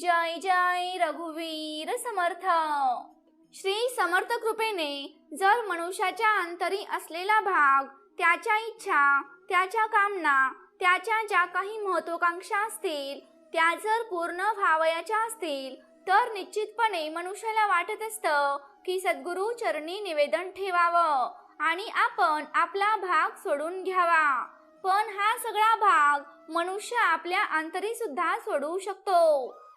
जय जय रघुवीर समर्थ. श्री समर्थ कृपेने जर मनुष्याच्या अंतरी असलेला भाग त्याच्या इच्छा त्याच्या कामना त्याच्या ज्या काही महत्वाकांक्षा असतील त्या जर पूर्ण व्हावयाच्या असतील तर निश्चितपणे मनुष्याला वाटत असतं की सद्गुरु चरणी निवेदन ठेवावं आणि आपण आपला भाग सोडून घ्यावा. पण हा सगळा भाग मनुष्य आपल्या अंतरी सुद्धा सोडवू शकतो.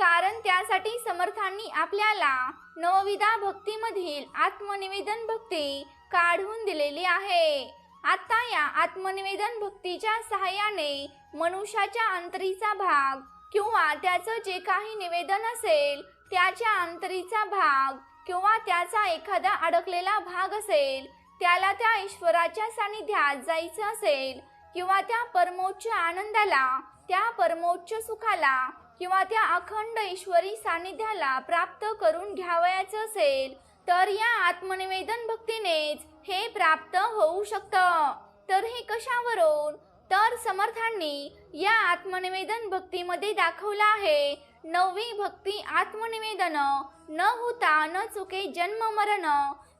कारण त्यासाठी समर्थांनी आपल्याला नवविधा भक्तीमधील आत्मनिवेदन भक्ती काढून दिलेली आहे. आता या आत्मनिवेदन भक्तीच्या सहाय्याने मनुष्याच्या अंतरीचा भाग किंवा त्याचं जे काही निवेदन असेल त्याच्या अंतरीचा भाग किंवा त्याचा एखादा अडकलेला भाग असेल त्याला त्या ईश्वराच्या सानिध्यात जायचं असेल किंवा त्या परमोच्च आनंदाला त्या परमोच्च सुखाला किंवा त्या अखंड ईश्वरी सानिध्याला प्राप्त करून घ्यावयाचं असेल तर या आत्मनिवेदन भक्तीनेच हे प्राप्त होऊ शकतं. तर हे कशावरून? तर समर्थांनी या आत्मनिवेदन भक्तीमध्ये दाखवलं आहे नववी भक्ती आत्मनिवेदन न होता न चुके जन्म मरण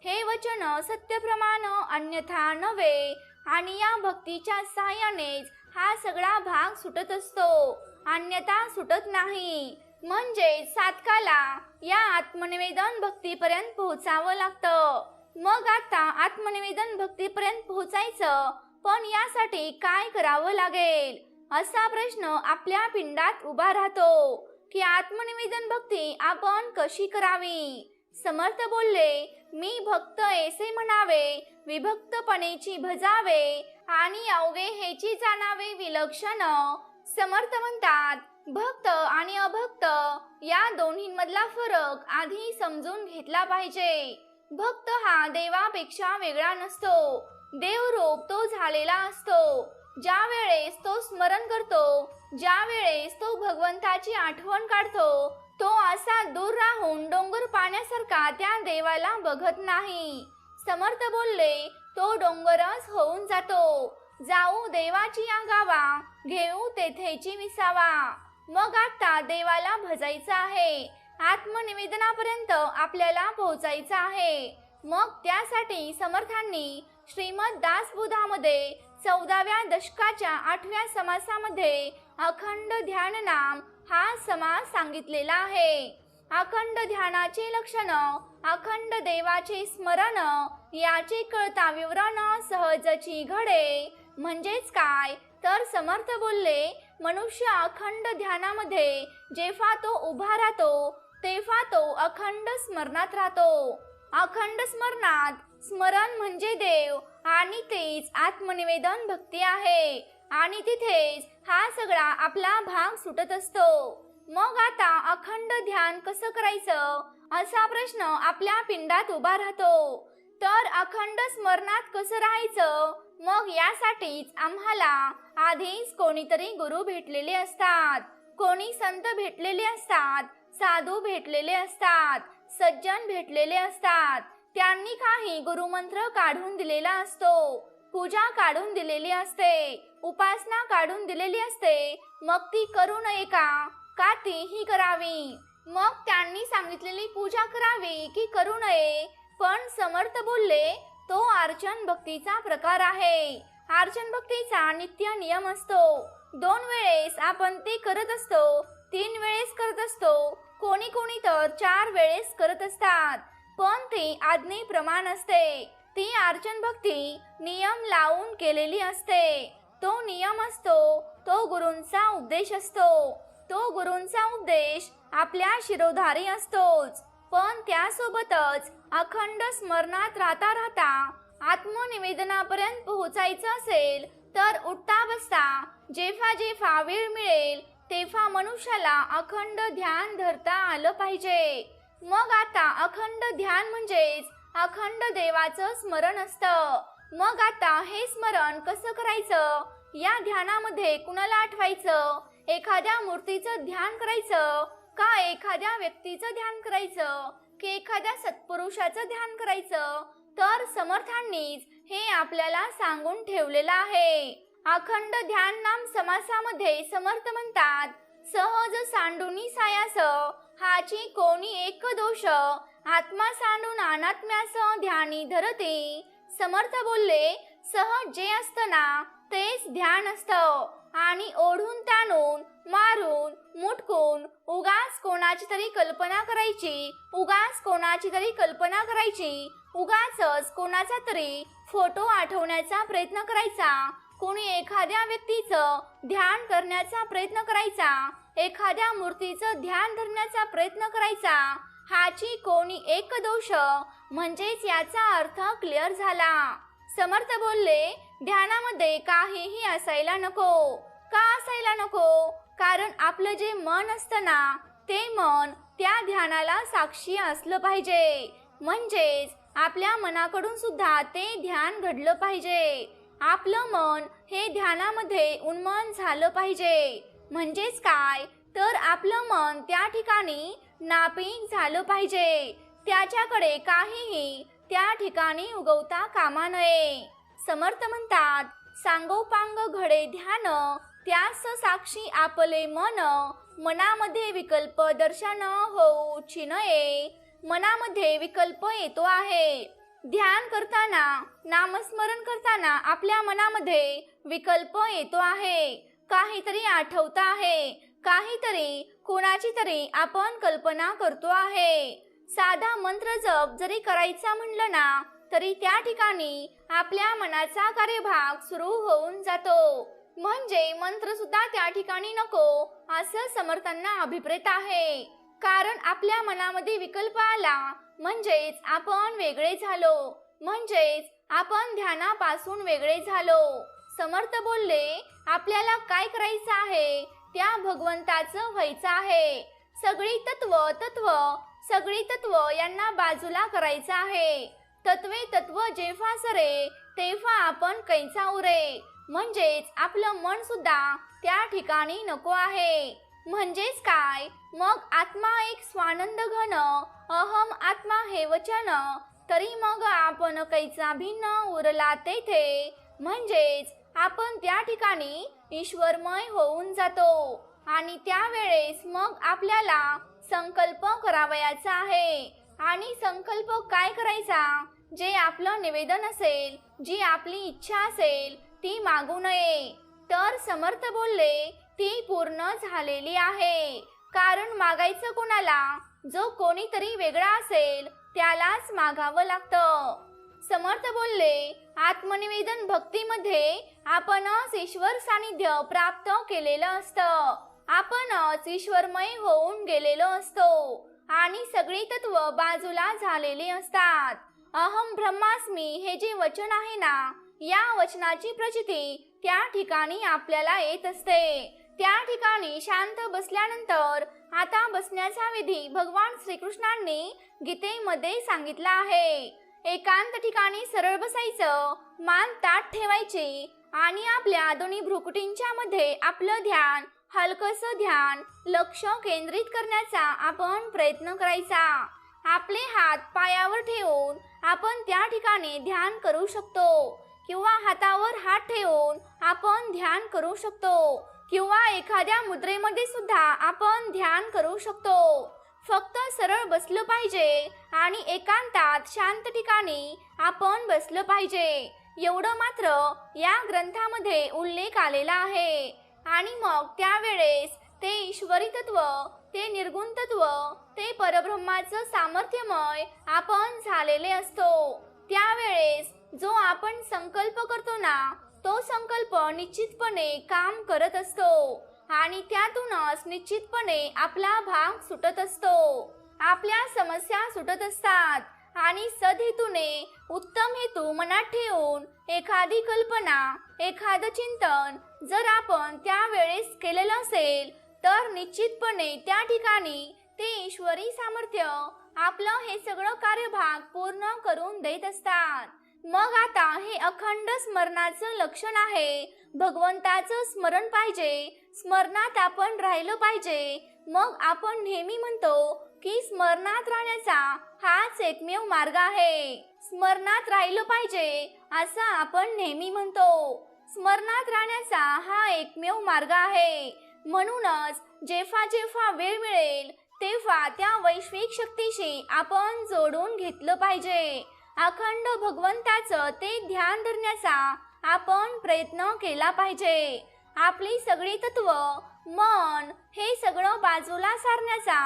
हे वचन सत्यप्रमाण अन्यथा नव्हे. आणि या भक्तीच्या सहाय्यानेच हा सगळा भाग सुटत असतो. अन्यथा सुटत नाही. म्हणजे साधकाला या आत्मनिवेदन भक्तीपर्यंत पोहोचावं लागतं. मग आता आत्मनिवेदन भक्तीपर्यंत पोहोचायचं पण यासाठी काय करावं लागेल? असा प्रश्न आपल्या पिंडात उभा राहतो की आत्मनिवेदन भक्ती आपण कशी करावी? समर्थ बोलले मी भक्त ऐसे म्हणावे विभक्तपणेची भजावे आणि अवघे हेची जाणावे विलक्षण समर्थ म्हणतात भक्त आणि अभक्त या दोन्हीमधला फरक आधी समजून घेतला पाहिजे. भक्त हा देवापेक्षा वेगळा नसतो. देवरूप तो झालेला असतो. ज्या वेळेस तो स्मरण करतो ज्या वेळेस तो भगवंताची आठवण काढतो तो असा दूर राहून डोंगर पाण्यासारखा त्या देवाला बघत नाही. समर्थ बोलले तो डोंगरच होऊन जातो. जाऊ देवाची या गावा घेऊ तेथेची विसावा मग आता देवाला भजायचं आहे. आत्मनिवेदनापर्यंत आपल्याला पोहोचायचं आहे. मग त्यासाठी समर्थांनी श्रीमद दासबुधामध्ये चौदाव्या दशकाच्या आठव्या समासामध्ये अखंड ध्यान नाम हा समास सांगितलेला आहे. अखंड ध्यानाचे लक्षण अखंड देवाचे स्मरण याचे कळता विवरण सहजची घडे म्हणजेच काय? तर समर्थ बोलले मनुष्य अखंड ध्यानामध्ये जेव्हा तो उभा राहतो तेव्हा तो अखंड स्मरणात राहतो. अखंड स्मरणात स्मरण म्हणजे देव आणि तेच आत्मनिवेदन भक्ती आहे. आणि तिथेच हा सगळा आपला भाग सुटत असतो. मग आता अखंड ध्यान कसं करायचं? असा प्रश्न आपल्या पिंडात उभा राहतो. तर अखंड स्मरणात कसं राहायचं? मग यासाठीच आम्हाला आधीच कोणीतरी गुरु भेटलेले असतात. कोणी संत भेटलेले असतात साधू भेटलेले असतात सज्जन भेटलेले असतात. त्यांनी काही गुरुमंत्र काढून दिलेला असतो. पूजा काढून दिलेली असते उपासना काढून दिलेली असते. मग ती करू नये का? का तीही करावी? मग त्यांनी सांगितलेली पूजा करावी की करू नये? पण समर्थ बोलले तो अर्चन भक्तीचा प्रकार आहे. अर्चन भक्तीचा नित्य नियम असतो. दोन वेळेस आपण ते करत असतो तीन वेळेस करत असतो कोणी कोणी तर चार वेळेस करत असतात पण ती आज्ञे प्रमाण असते. ती अर्चन भक्ती नियम लावून केलेली असते. तो नियम असतो तो गुरूंचा उपदेश असतो. तो गुरूंचा उपदेश आपल्या शिरोधारी असतोच पण त्यासोबतच अखंड स्मरणात राहता राहता आत्मनिवेदनापर्यंत पोहोचायचं असेल तर उठता बसता जेव्हा जेव्हा वेळ मिळेल तेव्हा मनुष्याला अखंड ध्यान धरता आलं पाहिजे. मग आता अखंड ध्यान म्हणजेच अखंड देवाचं स्मरण असतं. मग आता हे स्मरण कसं करायचं? या ध्यानामध्ये कुणाला आठवायचं? एखाद्या मूर्तीचं ध्यान करायचं का एखाद्या व्यक्तीचं ध्यान करायचं? की एखाद्या सत्पुरुषाचं ध्यान करायचं तर समर्थांनीच हे आपल्याला सांगून ठेवलेलं आहे. अखंड ध्यान नाम समासामध्ये समर्थ म्हणतात. सहज सांडुनी सायास हाची कोणी एक दोष. आत्मा सांडून अनात्म्यास ध्यानी धरते. समर्थ बोलले सहज जे असतना तेच ध्यान असतं आणि ओढून ताणून मारून मुटकून उगाच कोणाची तरी कल्पना करायची उगाच कोणाची तरी कल्पना करायची उगाचच कोणाचा तरी फोटो आठवण्याचा प्रयत्न करायचा कोणी एखाद्या व्यक्तीचं ध्यान करण्याचा प्रयत्न करायचा एखाद्या मूर्तीचं ध्यान धरण्याचा प्रयत्न करायचा हाची कोणी एक दोष म्हणजेच याचा अर्थ क्लिअर झाला. समर्थ बोलले ध्यानामध्ये काहीही असायला नको. का असायला नको? कारण आपलं जे मन असतं ना ते मन त्या ध्यानाला साक्षी असलं पाहिजे. म्हणजेच आपल्या मनाकडून सुद्धा ते ध्यान घडलं पाहिजे. आपलं मन हे ध्यानामध्ये उन्मन झालं पाहिजे. म्हणजेच काय? तर आपलं मन त्या ठिकाणी नापीक झालं पाहिजे. त्याच्याकडे काहीही त्या ठिकाणी उगवता कामा नये. समर्थ म्हणतात सांगोपांग घडे ध्यान त्यास साक्षी आपले मन मनामध्ये विकल्प दर्शन होऊची नये मनामध्ये विकल्प येतो आहे. ध्यान करताना नामस्मरण करताना आपल्या मनामध्ये विकल्प येतो आहे. काहीतरी आठवत आहे काहीतरी कोणाची तरी आपण कल्पना करतो आहे. साधा मंत्र जप जरी करायचा म्हणलं ना तरी त्या ठिकाणी आपल्या मनाचा कार्यभाग सुरू होऊन जातो. म्हणजे मंत्र सुद्धा त्या ठिकाणी नको असं समर्थांना अभिप्रेत आहे. कारण आपल्या मनामध्ये विकल्प आला म्हणजेच आपण वेगळे झालो. म्हणजेच आपण ध्यानापासून वेगळे झालो. समर्थ बोलले आपल्याला काय करायचं आहे? त्या भगवंताचं व्हायचं आहे. सगळी तत्व तत्व सगळी तत्व यांना बाजूला करायचं आहे. तत्वे तत्व जेव्हा सरे तेव्हा आपण कैचा उरे. म्हणजेच आपलं मन सुद्धा त्या ठिकाणी नको आहे. म्हणजेच काय? मग आत्मा एक स्वानंद घन अहम आत्मा हे वचन. तरी मग आपण कैचा भिन्न उरला तेथे? म्हणजेच आपण त्या ठिकाणी ईश्वरमय होऊन जातो. आणि त्यावेळेस मग आपल्याला संकल्प करावयाचा आहे. आणि संकल्प काय करायचा? जे आपलं निवेदन असेल जी आपली इच्छा असेल ती मागू नये. तर समर्थ बोलले ती पूर्ण झालेली आहे. कारण मागायचं कोणाला? जो कोणीतरी वेगळा असेल त्यालाच मागावं लागतं. समर्थ बोलले आत्मनिवेदन भक्तीमध्ये आपणच ईश्वर सानिध्य प्राप्त केलेलं असतं. आपणच ईश्वरमय होऊन गेलेलो असतो. आणि सगळी तत्व बाजूला झालेले असतात. अहम ब्रह्मास्मी हे जे वचन आहे ना या वचनाची प्रचिती त्या ठिकाणी आपल्याला येत असते. त्या ठिकाणी शांत बसल्यानंतर आता बसण्याचा विधी भगवान श्रीकृष्णांनी गीतेमध्ये सांगितला आहे. एकांत ठिकाणी सरळ बसायचं मान ताट ठेवायची आणि आपल्या दोन्ही भ्रुकुटींच्या मध्ये आपलं ध्यान हलकस ध्यान लक्ष केंद्रित करण्याचा आपण प्रयत्न करायचा. आपले हात पायावर ठेवून आपण त्या ठिकाणी ध्यान करू शकतो. किंवा हातावर हात ठेवून आपण ध्यान करू शकतो. किंवा एखाद्या मुद्रेमध्ये सुद्धा आपण ध्यान करू शकतो. फक्त सरळ बसलं पाहिजे आणि एकांतात शांत ठिकाणी आपण बसलं पाहिजे. एवढं मात्र या ग्रंथामध्ये उल्लेख आलेला आहे. आणि मग त्यावेळेस ते ईश्वरी तत्व ते निर्गुण तत्व ते परब्रह्माचं सामर्थ्यमय आपण झालेले असतो. त्यावेळेस जो आपण संकल्प करतो ना तो संकल्प निश्चितपणे काम करत असतो. आणि त्यातूनच निश्चितपणे आपला भाग सुटत असतो. आपल्या समस्या सुटत असतात. आणि सदहेतूने उत्तम हेतू मनात ठेवून एखादी कल्पना एखादं चिंतन जर आपण त्यावेळेस केलेलं असेल तर निश्चितपणे त्या ठिकाणी ते ईश्वरी सामर्थ्य आपलं हे सगळं कार्यभाग पूर्ण करून देत असतात. मग आता हे अखंड स्मरणाचं लक्षण आहे. भगवंताचं स्मरण पाहिजे स्मरणात आपण राहिलं पाहिजे. मग आपण नेहमी म्हणतो की स्मरणात राहण्याचा हाच एकमेव मार्ग आहे. स्मरणात राहिलं पाहिजे असं आपण नेहमी म्हणतो. स्मरणात राहण्याचा हा एकमेव मार्ग आहे. म्हणूनच जेव्हा जेव्हा वेळ मिळेल तेव्हा त्या वैश्विक शक्तीशी आपण जोडून घेतलं पाहिजे. अखंड भगवंताचं ते ध्यान धरण्याचा आपण प्रयत्न केला पाहिजे. आपली सगळी तत्व मन हे सगळं बाजूला सारण्याचा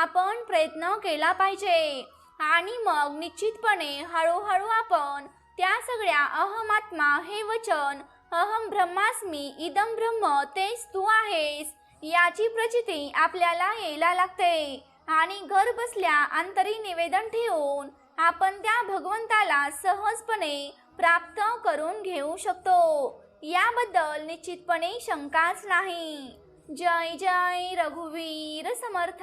आपण प्रयत्न केला पाहिजे. आणि मग निश्चितपणे हळूहळू आपण त्या सगळ्या अहमात्मा हे वचन अहम ब्रह्मास्मी इदम ब्रह्म तेच तू आहेस याची प्रचिती आपल्याला यायला लागते. आणि घर बसल्या आंतरी निवेदन ठेवून आपण त्या भगवंताला सहजपणे प्राप्त करून घेऊ शकतो. याबद्दल निश्चितपणे शंकाच नाही. जय जय रघुवीर समर्थ.